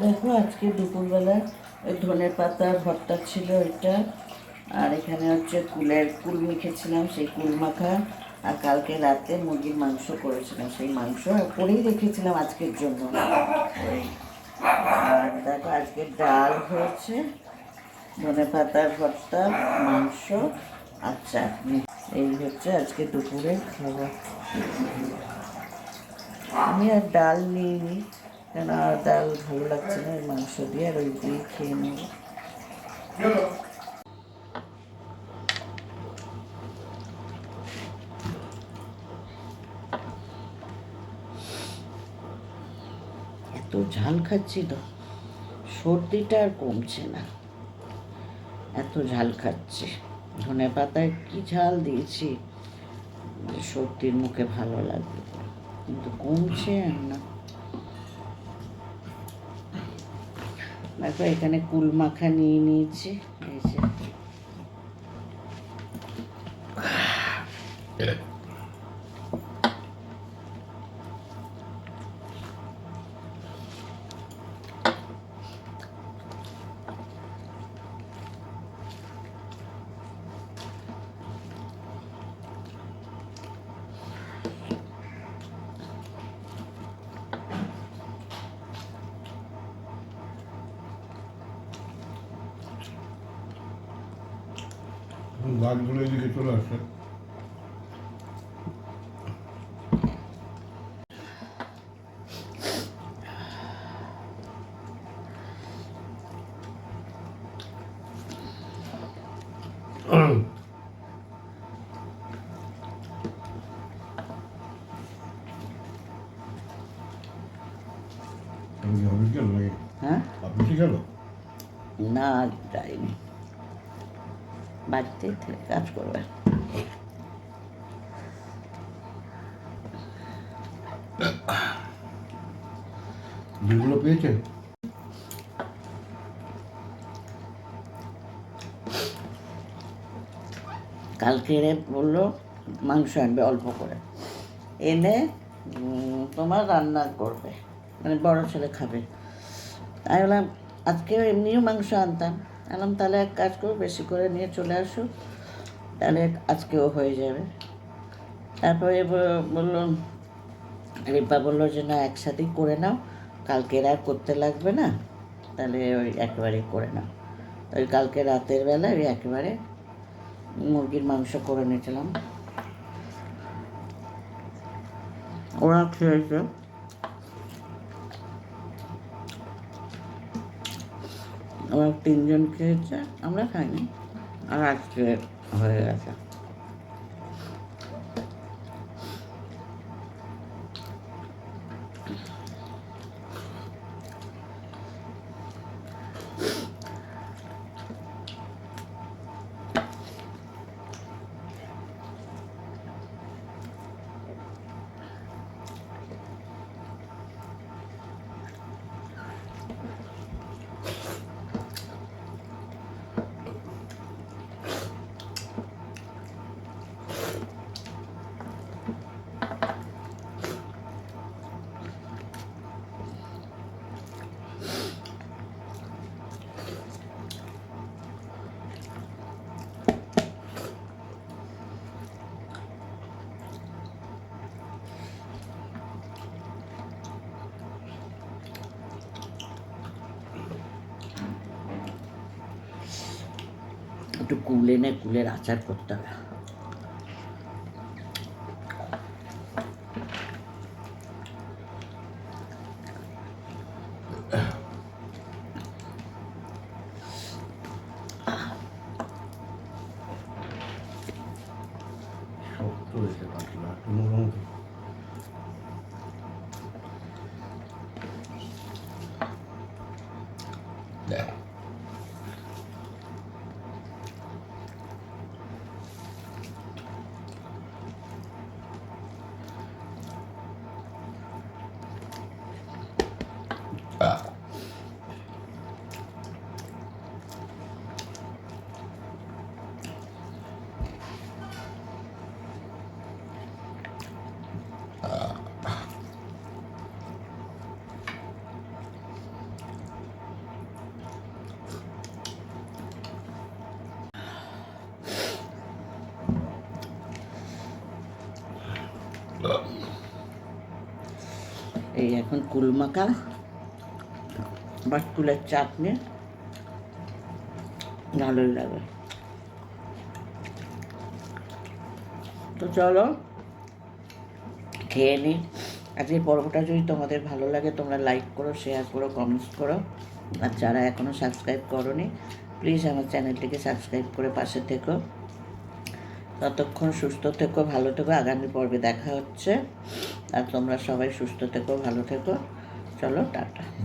দেখো আজকে দুপুরবেলা ওই ধনে পাতা ভর্তা ছিল ওইটা। আর এখানে হচ্ছে কুলের কুল মেখেছিলাম, সেই কুল মাখা। আর কালকে রাতে মুরগির মাংস করেছিলাম, সেই মাংস করেই রেখেছিলাম আজকের জন্য। আর দেখো আজকে ডাল হয়েছে, ধনে পাতার ভর্তা, মাংস আর চাটনি। এই হচ্ছে আজকে দুপুরে খাবার। আমি আর ডাল নিইনি। কেন আর ডাল ভালো লাগছে না মাংস দিয়ে আর ওই দিয়ে খেয়ে নেব। এত ঝাল খাচ্ছি তো, সর্দিটা আর কমছে না। এত ঝাল খাচ্ছি, ধনে পাতায় কি ঝাল দিয়েছি, সর্দির মুখে ভালো লাগবে কিন্তু কমছে আর না। দেখো এখানে কুল মাখা নিয়ে নিয়েছি। এই যে। গাছগুলো এদিকে চলে কি গেল হ্যাঁ? অফিসে গেল না যাইনি বাড়িতে কাজ করবে। বিলগুলো পেয়েছে? কালকে রে বলল মাংস আনবে অল্প করে। এনে উম, তোমার রান্না করবে। মানে বড় ছেলে খাবে। আমি বললাম আজকে এমনিও মাংস আনতাম। বললাম তাহলে এক কাজ করো, বেশি করে নিয়ে চলে আসো। তাহলে আজকেও হয়ে যাবে। তারপরে বলল রিপা বলল যে, না, একসাথেই করে নাও। কালকে আর করতে লাগবে না। তাহলে ওই একেবারেই করে নাও। ওই কালকে রাতের বেলা ওই একেবারে মুরগির মাংস করে নিয়েছিলাম। ওরা খেয়েছে। ওরা তিনজন খেয়েছে আমরা খাইনি। আর আজকে হয়ে গেছে। একটু কুল এনে কুলের আচার করতে হবে। শক্ত এই এখন কুলমাকা বাটকুলের চাটনি, ভালোই লাগে। তো চলো, খেয়ে নিই আজকের পর্বটা যদি তোমাদের ভালো লাগে, তোমরা লাইক করো শেয়ার করো কমেন্টস করো। আর যারা এখনও সাবস্ক্রাইব করোনি প্লিজ আমার চ্যানেলটিকে সাবস্ক্রাইব করে পাশে থেকো। ততক্ষণ সুস্থ থেকো, ভালো থেকো। আগামী পর্বে দেখা হচ্ছে। আর তোমরা সবাই সুস্থ থেকো, ভালো থেকো। চলো, টাটা।